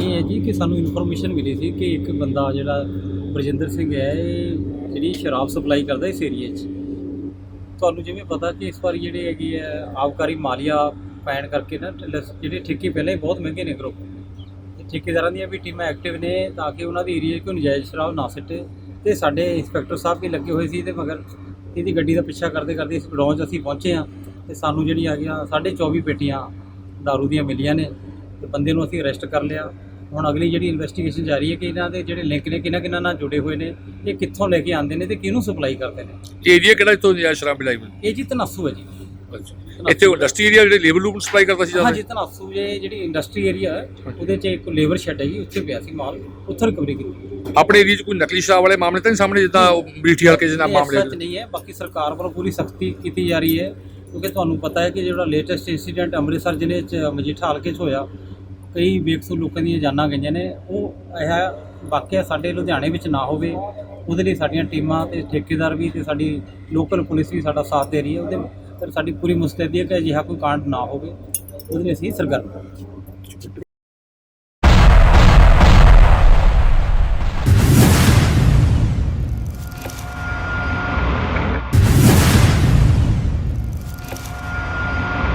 ਇਹ ਹੈ ਜੀ ਕਿ ਸਾਨੂੰ ਇਨਫੋਰਮੇਸ਼ਨ ਮਿਲੀ ਸੀ ਕਿ ਇੱਕ ਬੰਦਾ ਜਿਹੜਾ ਬਰਜਿੰਦਰ ਸਿੰਘ ਹੈ, ਇਹ ਜਿਹੜੀ ਸ਼ਰਾਬ ਸਪਲਾਈ ਕਰਦਾ ਇਸ ਏਰੀਏ 'ਚ। ਤੁਹਾਨੂੰ ਜਿਵੇਂ ਪਤਾ ਕਿ ਇਸ ਵਾਰੀ ਜਿਹੜੇ ਹੈਗੀ ਹੈ ਆਬਕਾਰੀ ਮਾਲੀਆ ਪੈਣ ਕਰਕੇ ਨਾ ਟੈਲਸ- ਜਿਹੜੇ ਠੇਕੇ ਪਹਿਲਾਂ ਹੀ ਬਹੁਤ ਮਹਿੰਗੇ ਨੇ ਗਰੁੱਪ ਤੇ ਠੇਕੇਦਾਰਾਂ ਦੀਆਂ ਵੀ ਟੀਮਾਂ ਐਕਟਿਵ ਨੇ ਤਾਂ ਕਿ ਉਹਨਾਂ ਦੇ ਏਰੀਏ 'ਚ ਕੋਈ ਨਜਾਇਜ਼ ਸ਼ਰਾਬ ਨਾ ਸਿੱਟੇ। ਤੇ ਸਾਡੇ ਇੰਸਪੈਕਟਰ ਸਾਹਿਬ ਵੀ ਲੱਗੇ ਹੋਏ ਸੀ ਤੇ ਮਗਰ ਇਹਦੀ ਗੱਡੀ ਦਾ ਪਿੱਛਾ ਕਰਦੇ ਕਰਦੇ ਇਸ ਗਡਾਊਨ 'ਚ ਅਸੀਂ ਪਹੁੰਚੇ ਹਾਂ ਤੇ ਸਾਨੂੰ ਜਿਹੜੀ ਆ ਗਿਆ 24 ਪੇਟੀਆਂ दारू ਦੀਆਂ ਮਿਲੀਆਂ ਨੇ। ਤੇ ਬੰਦੇ ਨੂੰ ਅਸੀਂ ਅਰੈਸਟ ਕਰ ਲਿਆ। ਹੁਣ ਅਗਲੀ ਜਿਹੜੀ ਇਨਵੈਸਟੀਗੇਸ਼ਨ ਜਾਰੀ ਹੈ ਕਿ ਇਹਨਾਂ ਦੇ ਜਿਹੜੇ ਲਿੰਕ ਨੇ ਕਿਹਨਾਂ ਕਿਹਨਾਂ ਨਾਲ ਜੁੜੇ ਹੋਏ ਨੇ ਇਹ ਕਿੱਥੋਂ ਲੈ ਕੇ ਆਉਂਦੇ ਨੇ ਤੇ ਕਿਹਨੂੰ ਸਪਲਾਈ ਕਰਦੇ ਨੇ? ਏਰੀਆ ਕਿਹੜਾ ਇਥੋਂ ਨਜਾਇਜ਼ ਸ਼ਰਾਬ ਮਿਲਾਈ? ਇਹ ਜੀ ਤਨੱਸੂ ਹੈ ਜੀ। ਇੱਥੇ ਇੰਡਸਟਰੀ ਏਰੀਆ ਜਿਹੜੇ ਲੇਬਰ ਲੂਬਰ ਸਪਲਾਈ ਕਰਦਾ ਸੀ ਹਾਂ ਜੀ ਤਨੱਸੂ ਜੇ ਜਿਹੜੀ ਇੰਡਸਟਰੀ ਏਰੀਆ ਹੈ ਉਹਦੇ 'ਚ ਇੱਕ ਲੇਬਰ ਸ਼ੈੱਡ ਹੈ ਜੀ ਉੱਥੇ ਪਿਆ ਸੀ ਮਾਲ ਉੱਥੋਂ ਰਿਕਵਰੀ ਕੀਤੀ। ਆਪਣੇ ਏਰੀਆ 'ਚ ਕੋਈ ਨਕਲੀ ਸ਼ਰਾਬ ਵਾਲੇ ਮਾਮਲੇ ਤਾਂ ਨਹੀਂ ਸਾਹਮਣੇ ਜਿੱਦਾਂ ਮੀਠੀ ਹਲਕੇ ਇਹ ਮਾਮਲੇ ਸੱਚ ਨਹੀਂ ਹੈ ਬਾਕੀ ਸਰਕਾਰ ਵੱਲੋਂ ਪੂਰੀ ਸਖਤੀ ਕੀਤੀ ਜਾ ਰਹੀ ਹੈ ਕਿਉਂਕਿ ਤੁਹਾਨੂੰ ਪਤਾ ਹੈ ਕਿ ਜਿਹੜਾ ਲੇਟੈਸਟ ਇਨਸੀਡੈਂਟ ਅੰਮ੍ਰਿਤਸਰ ਜ਼ਿਲ੍ਹੇ 'ਚ ਮਜੀਠਾ ਹਲਕੇ 'ਚ ਹੋਇਆ ਕਈ ਬੇਕਸੂਰ ਲੋਕਾਂ ਦੀਆਂ ਜਾਨਾਂ ਗਈਆਂ ਨੇ। ਉਹ ਇਹ ਵਾਕਿਆ ਸਾਡੇ ਲੁਧਿਆਣੇ ਵਿੱਚ ਨਾ ਹੋਵੇ, ਉਹਦੇ ਲਈ ਸਾਡੀਆਂ ਟੀਮਾਂ ਤੇ ਠੇਕੇਦਾਰ ਵੀ ਤੇ ਸਾਡੀ ਲੋਕਲ ਪੁਲਿਸ ਵੀ ਸਾਡਾ ਸਾਥ ਦੇ ਰਹੀ ਹੈ। ਉਹਦੇ ਤੇ ਸਾਡੀ ਪੂਰੀ ਮੁਸਤੈਦੀ ਹੈ ਕਿ ਅਜਿਹਾ ਕੋਈ ਕਾਂਡ ਨਾ ਹੋਵੇ। ਉਹਦੇ ਲਈ ਅਸੀਂ ਸਰਗਰਮ